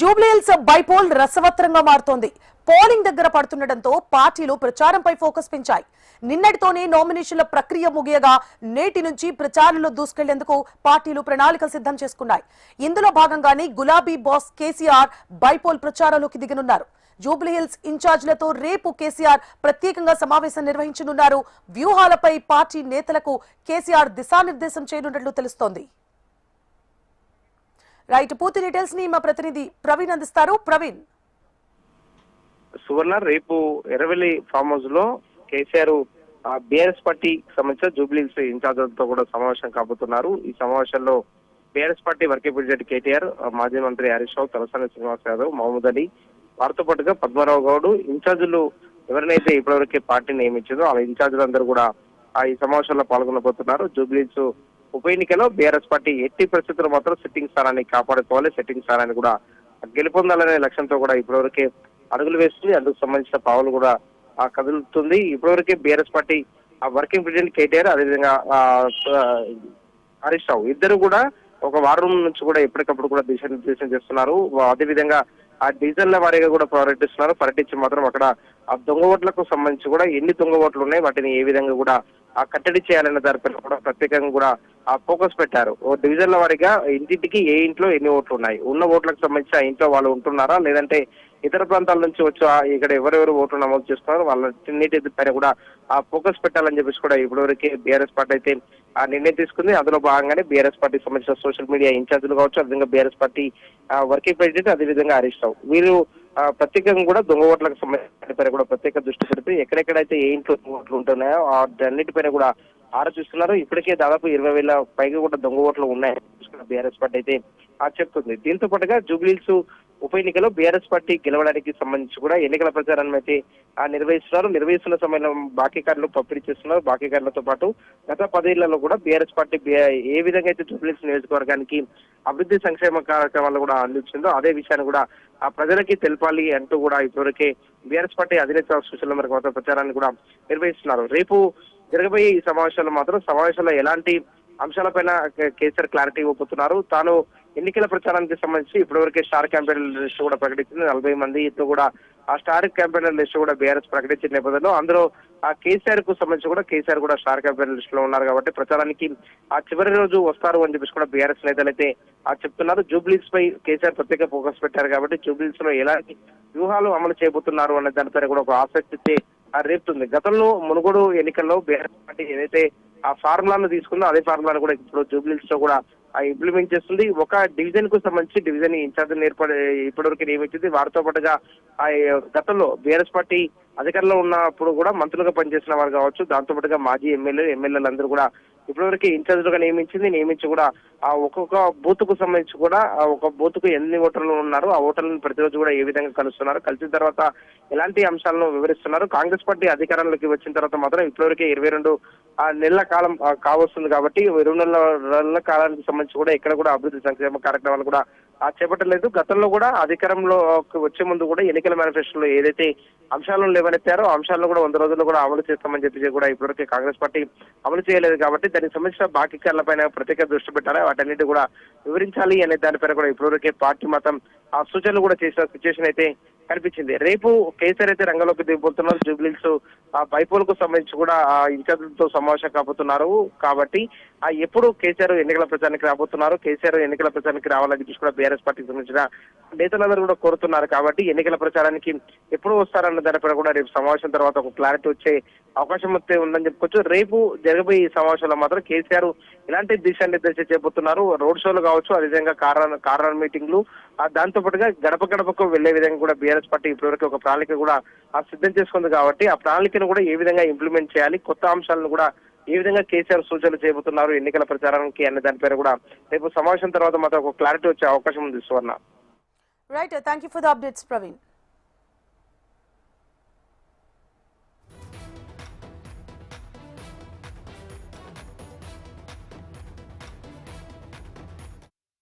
Jubilee Hills bypoll రసవత్రంగా మారుతోంది. Polling దగ్గర పడుతుండటంతో పార్టీలు ప్రచారంపై ఫోకస్ పెంచాయి. నిన్నటితోనే నామినేషన్ల ప్రక్రియ ముగియగా నేటి నుంచి ప్రచారంలో దూసుకెళ్ళేందుకు పార్టీలు ప్రణాళికలు సిద్ధం చేసుకున్నాయి. ఇందులో భాగంగానే గులాబీ బాస్ కేసీఆర్ బైపోల్ ప్రచారంలోకి దిగనున్నారు. జూబ్లీహిల్స్ ఇన్ఛార్జ్లతో రేపు కేసీఆర్ ప్రత్యేకంగా సమావేశం నిర్వహించనున్నారు. వ్యూహాలపై పార్టీ నేతలకు కేసీఆర్ దిశానిర్దేశం చేయనున్నట్లు తెలుస్తోంది. రైట్ పూర్తి డీటెయిల్స్ని మా ప్రతినిధి ప్రవీణ్ అందిస్తారు. ప్రవీణ్. సువర్ణ రేపు ఎర్రవెల్లి ఫామ్ హౌస్లో కేసీఆర్ బీఆర్ఎస్ పార్టీ సంబంధించిన జూబ్లీస్ ఇన్ఛార్జీలతో కూడా సమావేశం కాబోతున్నారు. ఈ సమావేశంలో BRS party working president KTR మాజీ మంత్రి హరీష్ రావు తలసాని శ్రీనివాస్ యాదవ్ మహమూద్ అలీ వారితో పాటుగా పద్మారావు గౌడ్ ఇన్ఛార్జీలు ఎవరినైతే ఇప్పటివరకే పార్టీ నియమించిందో ఆ ఇన్ఛార్జీలందరూ కూడా ఆ ఈ సమావేశంలో పాల్గొనబోతున్నారు. జూబ్లీస్ ఉప ఎన్నికలో బీఆర్ఎస్ పార్టీ ఎట్టి పరిస్థితుల్లో మాత్రం సిట్టింగ్ స్థానాన్ని కాపాడుకోవాలి. సిట్టింగ్ స్థానాన్ని కూడా గెలుపొందాలనే లక్ష్యంతో కూడా ఇప్పటివరకే అడుగులు వేస్తుంది. అందుకు సంబంధించిన పావులు కూడా కదులుతుంది. ఇప్పటివరకే బీఆర్ఎస్ పార్టీ ఆ వర్కింగ్ ప్రెసిడెంట్ కేటీఆర్ అదేవిధంగా హరీష్ రావు ఇద్దరు కూడా ఒక వారం నుంచి కూడా ఎప్పటికప్పుడు కూడా దిశానిర్దేశం చేస్తున్నారు. అదేవిధంగా ఆ డివిజన్ల వారీగా కూడా పర్యటిస్తున్నారు పర్యటించి మాత్రం అక్కడ ఆ దొంగ ఓట్లకు సంబంధించి కూడా ఎన్ని దొంగ ఓట్లు ఉన్నాయి వాటిని ఏ విధంగా కూడా ఆ కట్టడి చేయాలనే దానిపైన కూడా ప్రత్యేకంగా కూడా ఫోకస్ పెట్టారు. ఓ డివిజన్ల వారిగా ఇంటింటికి ఏ ఇంట్లో ఎన్ని ఓట్లు ఉన్నాయి? ఉన్న ఓట్లకు సంబంధించి ఆ ఇంట్లో వాళ్ళు ఉంటున్నారా? లేదంటే ఇతర ప్రాంతాల నుంచి వచ్చి ఇక్కడ ఎవరెవరు ఓట్లు నమోదు చేస్తున్నారు వాళ్ళన్నిటి పైన కూడా ఆ ఫోకస్ పెట్టాలని చెప్పేసి కూడా ఇప్పటివరకే బీఆర్ఎస్ పార్టీ అయితే ఆ నిర్ణయం తీసుకుంది. అందులో భాగంగానే బీఆర్ఎస్ పార్టీ సంబంధించిన సోషల్ మీడియా ఇన్ఛార్జీలు కావచ్చు అదేవిధంగా బీఆర్ఎస్ పార్టీ ఆ, వర్కింగ్ ప్రెసిడెంట్ అదేవిధంగా హరీష్ రావు. వీరు ప్రత్యేకంగా కూడా దొంగ ఓట్లకు సంబంధించిన కూడా ప్రత్యేక దృష్టి పెడుతూ ఎక్కడెక్కడైతే ఏ ఇంట్లో ఓట్లు ఉంటున్నాయో ఆ అన్నిటిపైన కూడా ఆలోచిస్తున్నారు ఇప్పటికే దాదాపు ఇరవై వేల పైగా కూడా దొంగ ఓట్లు ఉన్నాయని బీఆర్ఎస్ పార్టీ అయితే ఆ చెప్తుంది దీంతో పాటుగా జూబ్లీల్స్ ఉప ఎన్నికలో బీఆర్ఎస్ పార్టీ గెలవడానికి సంబంధించి కూడా ఎన్నికల ప్రచారాన్ని అయితే ఆ నిర్వహిస్తున్నారు. నిర్వహిస్తున్న సమయంలో బాకీ కార్లు పంపిణీ చేస్తున్నారు. బాకీ కార్లతో పాటు గత పదేళ్ళలో కూడా బీఆర్ఎస్ పార్టీ ఏ విధంగా అయితే జూబ్లీల్స్ నియోజకవర్గానికి అభివృద్ధి సంక్షేమ కార్యక్రమాలు కూడా అందించిందో అదే విషయాన్ని కూడా ఆ ప్రజలకి తెలపాలి అంటూ కూడా ఇప్పటివరకే బీఆర్ఎస్ పార్టీ అధినేత సూచనల మేరకు ప్రచారాన్ని కూడా నిర్వహిస్తున్నారు. రేపు జరగబోయే ఈ సమావేశాల్లో మాత్రం సమావేశంలో ఎలాంటి అంశాలపైన కేసీఆర్ క్లారిటీ ఇవ్వబోతున్నారు? తాను ఎన్నికల ప్రచారానికి సంబంధించి ఇప్పటివరకే స్టార్ క్యాంపెయినర్ లిస్ట్ కూడా ప్రకటించింది. నలభై మందితో కూడా ఆ స్టార్ క్యాంపెయినర్ లిస్ట్ కూడా బీఆర్ఎస్ ప్రకటించిన నేపథ్యంలో అందులో ఆ కేసీఆర్కు సంబంధించి కూడా కేసీఆర్ కూడా స్టార్ క్యాంపెయినర్ లిస్ట్లో ఉన్నారు కాబట్టి ప్రచారానికి ఆ చివరి రోజు వస్తారు అని చెప్పేసి కూడా బీఆర్ఎస్ నేతలు అయితే ఆ చెప్తున్నారు. జూబ్లీస్ పై కేసీఆర్ ప్రత్యేక ఫోకస్ పెట్టారు కాబట్టి జూబ్లీస్లో ఎలాంటి వ్యూహాలు అమలు చేయబోతున్నారు అనే దానిపైన కూడా ఒక ఆసక్తి రేపుతుంది గతంలో మునుగోడు ఎన్నికల్లో బీఆర్ఎస్ పార్టీ ఏదైతే ఆ ఫార్ములాను తీసుకుందో అదే ఫార్ములాను కూడా ఇప్పుడు జూబ్లీస్లో కూడా ఆ ఇంప్లిమెంట్ చేస్తుంది. ఒక డివిజన్కు సంబంధించి డివిజన్ ఇన్ఛార్జ్ ఏర్పడి ఇప్పటివరకు నియమించింది వారితో పాటుగా ఆ గతంలో బీఆర్ఎస్ పార్టీ అధికారంలో ఉన్నప్పుడు కూడా మంత్రులుగా పనిచేసిన వారు కావచ్చు. దాంతో పాటుగా మాజీ ఎమ్మెల్యే ఎమ్మెల్యేలందరూ కూడా ఇప్పటివరకు ఇన్ఛార్జ్లుగా నియమించింది నియమించి కూడా ఆ ఒక్కొక్క బూత్కు సంబంధించి కూడా ఆ ఒక బూత్కు ఎన్ని ఓటర్లు ఉన్నారు ఆ ఓటర్లను ప్రతిరోజు కూడా ఏ విధంగా కలుస్తున్నారు కలిసిన తర్వాత ఎలాంటి అంశాలను వివరిస్తున్నారు కాంగ్రెస్ పార్టీ అధికారంలోకి వచ్చిన తర్వాత మాత్రం ఇప్పటివరకే ఇరవై రెండు ఆ నెలల కాలం కావస్తుంది కాబట్టి ఇరవై నెలల నెలల కాలానికి సంబంధించి కూడా ఇక్కడ కూడా అభివృద్ధి సంక్షేమ కార్యక్రమాలు కూడా చేపట్టలేదు. గతంలో కూడా అధికారంలో వచ్చే ముందు కూడా ఎన్నికల మేనిఫెస్టోలో ఏదైతే అంశాలను లేవనెత్తారో అంశాలను కూడా వంద రోజుల్లో కూడా అమలు చేస్తామని చెప్పి కూడా ఇప్పటివరకు కాంగ్రెస్ పార్టీ అమలు చేయలేదు కాబట్టి దానికి సంబంధించిన బాకీ పైన ప్రత్యేక దృష్టి పెట్టాలి. వాటన్నిటి కూడా వివరించాలి అనే దానిపైన కూడా ఇప్పటివరకే పార్టీ మాత్రం ఆ సూచనలు కూడా చేసిన సిచ్యువేషన్ అయితే కనిపించింది. రేపు కేసీఆర్ అయితే రంగంలోకి దిగిపోతున్నారు. జూబ్లీస్ ఆ బైపోల్కు సంబంధించి కూడా ఆ ఇన్ఛార్జీలతో సమావేశం కాబోతున్నారు. కాబట్టి ఆ ఎప్పుడు కేసీఆర్ ఎన్నికల ప్రచారానికి రాబోతున్నారు కేసీఆర్ ఎన్నికల ప్రచారానికి రావాలని చూసి కూడా టీఆర్ఎస్ పార్టీకి సంబంధించిన నేతలందరూ కూడా కోరుతున్నారు కాబట్టి ఎన్నికల ప్రచారానికి ఎప్పుడు వస్తారన్న దానిపైన కూడా రేపు సమావేశం తర్వాత ఒక క్లారిటీ వచ్చే అవకాశం అయితే ఉందని చెప్పుకోవచ్చు. రేపు జరగబోయే సమావేశంలో మాత్రం కేసీఆర్ ఎలాంటి దిశానిర్దేశం చేయబోతున్నారు రోడ్ షోలు కావచ్చు అదేవిధంగా కారణ కారణ మీటింగ్లు ఆ దాంతో పాటుగా గడప గడపకు వెళ్ళే విధంగా కూడా బీఆర్ఎస్ పార్టీ ఇప్పటివరకు ఒక ప్రణాళిక కూడా ఆ సిద్ధం చేసుకుంది కాబట్టి ఆ ప్రణాళికను కూడా ఏ విధంగా ఇంప్లిమెంట్ చేయాలి కొత్త అంశాలను కూడా ఈ విధంగా కేసీఆర్ సూచనలు చేయబోతున్నారు ఎన్నికల ప్రచారానికి అనే దానిపైన కూడా రేపు సమావేశం తర్వాత మాత్రం ఒక క్లారిటీ వచ్చే అవకాశం ఉంది Suvarna. Right thank you for the updates Praveen